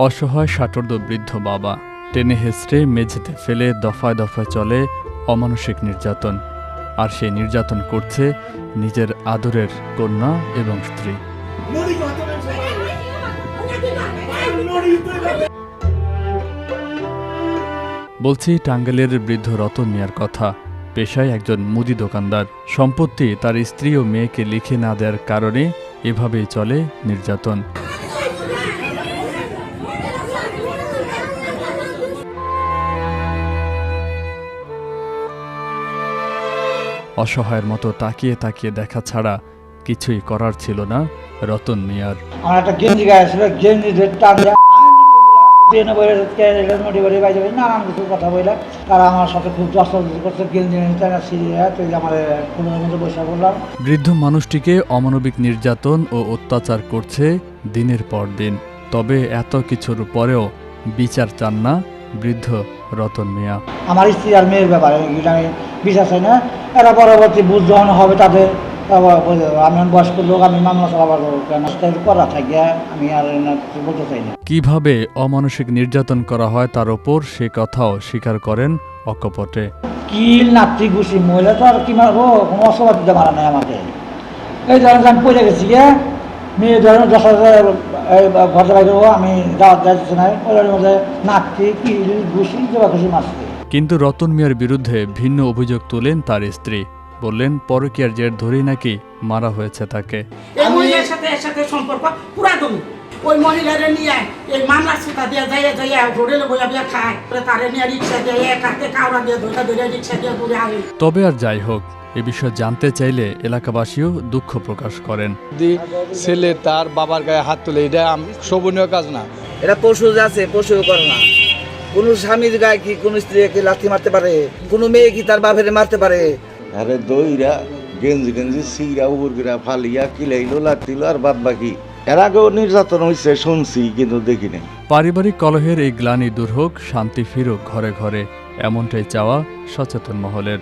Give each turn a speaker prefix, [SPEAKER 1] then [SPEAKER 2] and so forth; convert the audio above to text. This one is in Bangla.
[SPEAKER 1] অসহায় ষাটর্দ বৃদ্ধ বাবা। টেনে হেসড়ে মেঝেতে ফেলে দফায় দফায় চলে অমানসিক নির্যাতন। আর সেই নির্যাতন করছে নিজের আদরের কন্যা এবং স্ত্রী। বলছি, টাঙ্গাইলের বৃদ্ধ রতন মিয়ার কথা। পেশায় একজন মুদি দোকানদার। সম্পত্তি তার স্ত্রী ও মেয়েকে লিখে না দেওয়ার কারণে এভাবেই চলে নির্যাতন। অসহায়ের মতো তাকিয়ে তাকিয়ে দেখা ছাড়া কিছুই করার ছিল না রতন মিয়ার।
[SPEAKER 2] আমার একটা গেঞ্জি গায়ে ছিল নানান কিছু কথা তারা আমার সাথে খুব করছে বসে বললাম
[SPEAKER 1] বৃদ্ধ মানুষটিকে অমানবিক নির্যাতন ও অত্যাচার করছে দিনের পর দিন। তবে এত কিছুর পরেও বিচার চান না বৃদ্ধ রতন মিয়া।
[SPEAKER 2] আমার স্ত্রী আর মেয়ের ব্যাপারে আমি বিশ্বাস হয় না? এরা পরবর্তী বুঝ যখন হবে তাদের তারপর বলে দেবো। আমি বয়স্ক লোক আমি মামলা চালাবার লোক কেন? সেটা করা থাকিয়া আমি আর বলতে চাই না।
[SPEAKER 1] কীভাবে অমানসিক নির্যাতন করা হয় তার ওপর সে কথাও স্বীকার করেন অকপটে।
[SPEAKER 2] কিল নাতি মহিলা তো আর কি মারবো কোনো অসবাদ দিতে পারে নাই আমাকে। এই ধরেন আমি পড়ে গেছি গিয়ে মেয়ে ধরেন দশ হাজার ঘরটা বাইরে আমি দাওয়াত যাচ্ছি না ওই মধ্যে নাতি কিল ঘুষি জবা খুশি মারছি।
[SPEAKER 1] কিন্তু রতন মিয়ার বিরুদ্ধে ভিন্ন অভিযোগ তোলেন তার স্ত্রী। বললেন পরকীয়ার জের ধরেই নাকি মারা হয়েছে তাকে।
[SPEAKER 3] এই মহিলার সাথে এর সাথে সম্পর্ক পুরা দমি। ওই মহিলারে নিয়ে এই মামলার সুতা দিয়ে যাইয়া যাইয়া রোডে বইয়া বিয়া খায়। তারে নিয়ে রিক্সা দিয়ে এক কাউরা দিয়ে ধরে ধরে রিক্সা দিয়ে ঘুরে আগে
[SPEAKER 1] তবে আর যাই হোক এ বিষয়ে জানতে চাইলে এলাকাবাসীও দুঃখ প্রকাশ করেন।
[SPEAKER 4] ছেলে তার বাবার গায়ে হাত তুলে এটা শোভনীয় কাজ না।
[SPEAKER 5] এটা পশু আছে পশু করে না। কোন স্বামীর গায়ে কি কোন স্ত্রীকে লাথি মারতে পারে? কোন মেয়ে কি তার বাপের মারতে পারে?
[SPEAKER 6] আরে দইরা গেঞ্জি গেঞ্জি সিরা উপর গিরা ফালিয়া কিলাইলো লাথিলো আর বাদ বাকি। এর আগেও নির্যাতন হয়েছে শুনছি কিন্তু দেখি নাই।
[SPEAKER 1] পারিবারিক কলহের এই গ্লানি দূর হোক শান্তি ফিরুক ঘরে ঘরে এমনটাই চাওয়া সচেতন মহলের।